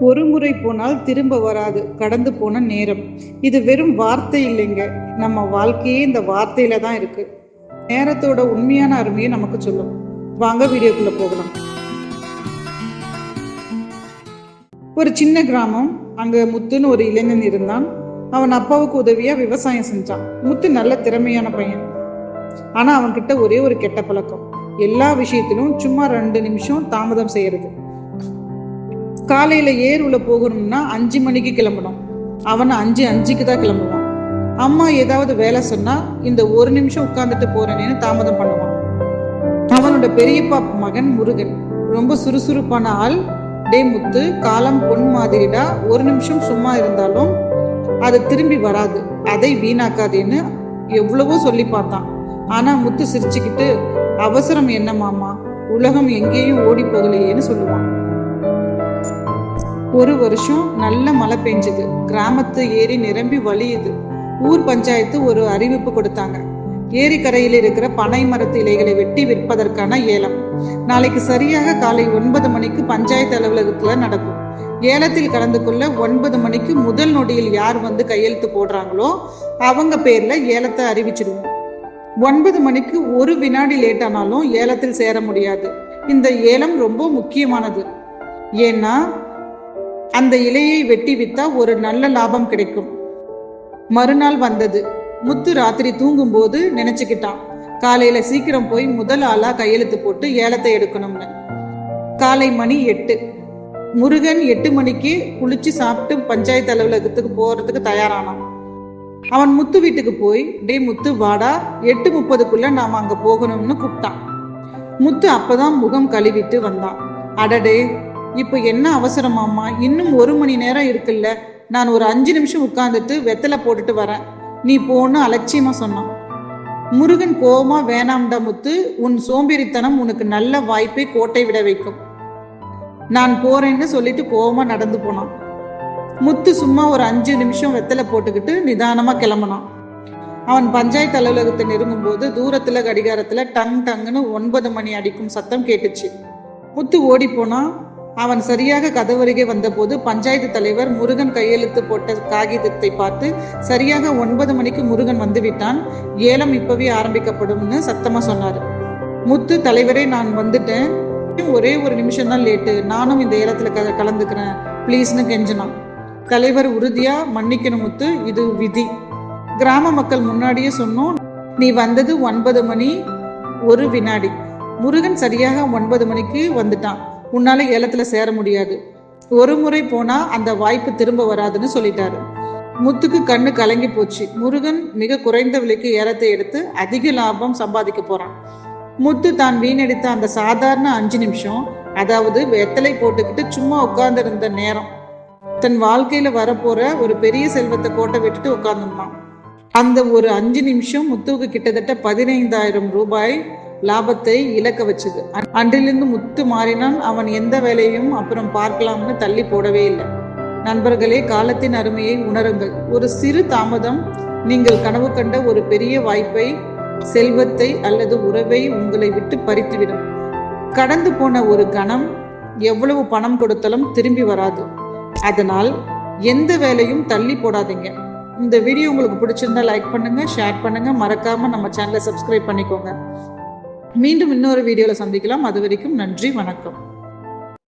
ஒரு முறை போனால் திரும்ப வராது கடந்து போன நேரம். இது வெறும் வார்த்தை இல்லைங்க. நம்ம வாழ்க்கையே இந்த வார்த்தையில தான் இருக்கு. நேரத்தோட உண்மையான அருமையை நமக்கு சொல்லும். வாங்க வீடியோக்குள்ள போகலாம். ஒரு சின்ன கிராமம். அங்க முத்துன்னு ஒரு இளைஞன் இருந்தான். அவன் அப்பாவுக்கு உதவியா விவசாயம் செஞ்சான். முத்து நல்ல திறமையான பையன். ஆனா அவன்கிட்ட ஒரே ஒரு கெட்ட பழக்கம். எல்லா விஷயத்திலும் சும்மா ரெண்டு நிமிஷம் தாமதம் செய்யறது. காலையில ஏர் உள்ளே போகணும்னா அஞ்சு மணிக்கு கிளம்பணும். அவன் அஞ்சு அஞ்சுக்கு தான் கிளம்புவான். அம்மா ஏதாவது வேலை சொன்னா இந்த ஒரு நிமிஷம் உட்கார்ந்துட்டு போறேனேன்னு தாமதம் பண்ணுவான். அவனோட பெரியப்பா மகன் முருகன். ரொம்ப சுறுசுறுப்பான ஆள். டே முத்து காலம் பொன் மாதிரிடா. ஒரு நிமிஷம் சும்மா இருந்தாலும் அது திரும்பி வராது. அதை வீணாக்காதேன்னு எவ்வளவோ சொல்லி பார்த்தான். ஆனா முத்து சிரிச்சுக்கிட்டு அவசரம் என்ன மாமா? உலகம் எங்கேயும் ஓடி போகலையேன்னு சொல்லுவான். ஒரு வருஷம் நல்ல மழை பெஞ்சது. கிராமத்து ஏரி நிரம்பி வழியுது. ஊர் பஞ்சாயத்து ஒரு அறிவிப்பு கொடுத்தாங்க. ஏரிக்கரையில் இருக்கிற பனை மரத்து இலைகளை வெட்டி விற்பதற்கான ஏலம். நாளைக்கு சரியாக காலை ஒன்பது மணிக்கு பஞ்சாயத்து அலுவலகத்துல நடக்கும். ஏலத்தில் கலந்து கொள்ள ஒன்பது மணிக்கு முதல் நொடியில் யார் வந்து கையெழுத்து போடுறாங்களோ அவங்க பேர்ல ஏலத்தை அறிவிச்சிடுவோம் ஒன்பது மணிக்கு ஒரு வினாடி லேட் ஆனாலும் ஏலத்தில் சேர முடியாது. இந்த ஏலம் ரொம்ப முக்கியமானது. ஏன்னா அந்த இலையை வெட்டி வித்தா ஒரு நல்ல லாபம் கிடைக்கும். மறுநாள் வந்தது. முத்து ராத்திரி தூங்கும் போது நினைச்சுக்கிட்டான். காலையில சீக்கிரம் போய் முதல் ஆளா கையெழுத்து போட்டு ஏலத்தை எடுக்கணும்னு. காலை மணி எட்டு. முருகன் எட்டு மணிக்கு குளிச்சு சாப்பிட்டு பஞ்சாயத்து அலுவலகத்துக்கு போறதுக்கு தயாரானான். அவன் முத்து வீட்டுக்கு போய் டே முத்து வாடா எட்டு முப்பதுக்குள்ள நாம அங்க போகணும்னு கூப்பிட்டான். முத்து அப்பதான் முகம் கழுவிட்டு வந்தான். அடடே இப்போ என்ன அவசரமாம்மா இன்னும் ஒரு மணி நேரம் இருக்குல்ல. நான் ஒரு அஞ்சு நிமிஷம் உட்காந்துட்டு வெத்தலை போட்டுட்டு வரேன். நீ போன்னு அலட்சியமா சொன்னான். முருகன் கோபமா வேணாம்டா முத்து உன் சோம்பேறித்தனம் உனக்கு நல்ல வாய்ப்பை கோட்டை விட வைக்கும். நான் போறேன்னு சொல்லிட்டு கோபமா நடந்து போனான். முத்து சும்மா ஒரு அஞ்சு நிமிஷம் வெத்தலை போட்டுக்கிட்டு நிதானமா கிளம்பினான். அவன் பஞ்சாயத்து அலுவலகத்தை நெருங்கும் போது தூரத்துல கடிகாரத்துல டங் டங்குன்னு ஒன்பது மணி அடிக்கும் சத்தம் கேட்டுச்சு. முத்து ஓடி போனா அவன் சரியாக கதவருகே வந்தபோது பஞ்சாயத்து தலைவர் முருகன் கையெழுத்து போட்ட காகிதத்தை பார்த்து சரியாக ஒன்பது மணிக்கு முருகன் வந்து விட்டான் ஏலம் இப்பவே ஆரம்பிக்கப்படும்னு சத்தமா சொன்னாரு. முத்து தலைவரே நான் வந்துட்டேன். ஒரே ஒரு நிமிஷம் தான் லேட்டு. நானும் இந்த ஏலத்துல க கலந்துக்கிறேன். ப்ளீஸ்னு கெஞ்சினான். தலைவர் உறுதியா மன்னிக்கணும் முத்து இது விதி. கிராம மக்கள் முன்னாடியே சொன்னோம். நீ வந்தது ஒன்பது மணி ஒரு வினாடி. முருகன் சரியாக ஒன்பது மணிக்கு வந்துட்டான். உன்னால ஏலத்துல சேர முடியாது. ஒரு முறை போனா அந்த வாய்ப்பு திரும்ப வராதுன்னு சொல்லிட்டாரு. முத்துக்கு கண்ணு கலங்கி போச்சு. முருகன் மிக குறைந்த விலைக்கு ஏலத்தை எடுத்து அதிக லாபம் சம்பாதிக்க போறான். முத்து தான் வீணடித்த அந்த சாதாரண அஞ்சு நிமிஷம் அதாவது வெத்தலை போட்டுக்கிட்டு சும்மா உட்கார்ந்து இருந்த நேரம். தன் வாழ்க்கையில வரப்போற ஒரு பெரிய செல்வத்தை கோட்டை விட்டுட்டு உட்கார்ந்துருந்தான். அந்த ஒரு அஞ்சு நிமிஷம் முத்துவுக்கு கிட்டத்தட்ட பதினைந்தாயிரம் ரூபாய் லாபத்தை இழக்க வச்சுது. அன்றிலிருந்து முத்து மாறினான் அவன் எந்த வேலையும் அப்புறம் பார்க்கலாம்னு தள்ளி போடவே இல்லை. நண்பர்களே காலத்தின் அருமையை உணருங்கள். ஒரு சிறு தாமதம் நீங்கள் கனவு கண்ட ஒரு பெரிய வாய்ப்பை செல்வத்தை அல்லது உறவை உங்களை விட்டு பறித்துவிடும். கடந்து போன ஒரு கணம் எவ்வளவு பணம் கொடுத்தாலும் திரும்பி வராது. அதனால் எந்த வேலையும் தள்ளி போடாதீங்க. இந்த வீடியோ உங்களுக்கு பிடிச்சிருந்தா லைக் பண்ணுங்க ஷேர் பண்ணுங்க. மறக்காம நம்ம சேனலை சப்ஸ்கிரைப் பண்ணிக்கோங்க. மீண்டும் இன்னொரு வீடியோவில் சந்திக்கலாம். அது வரைக்கும் நன்றி வணக்கம்.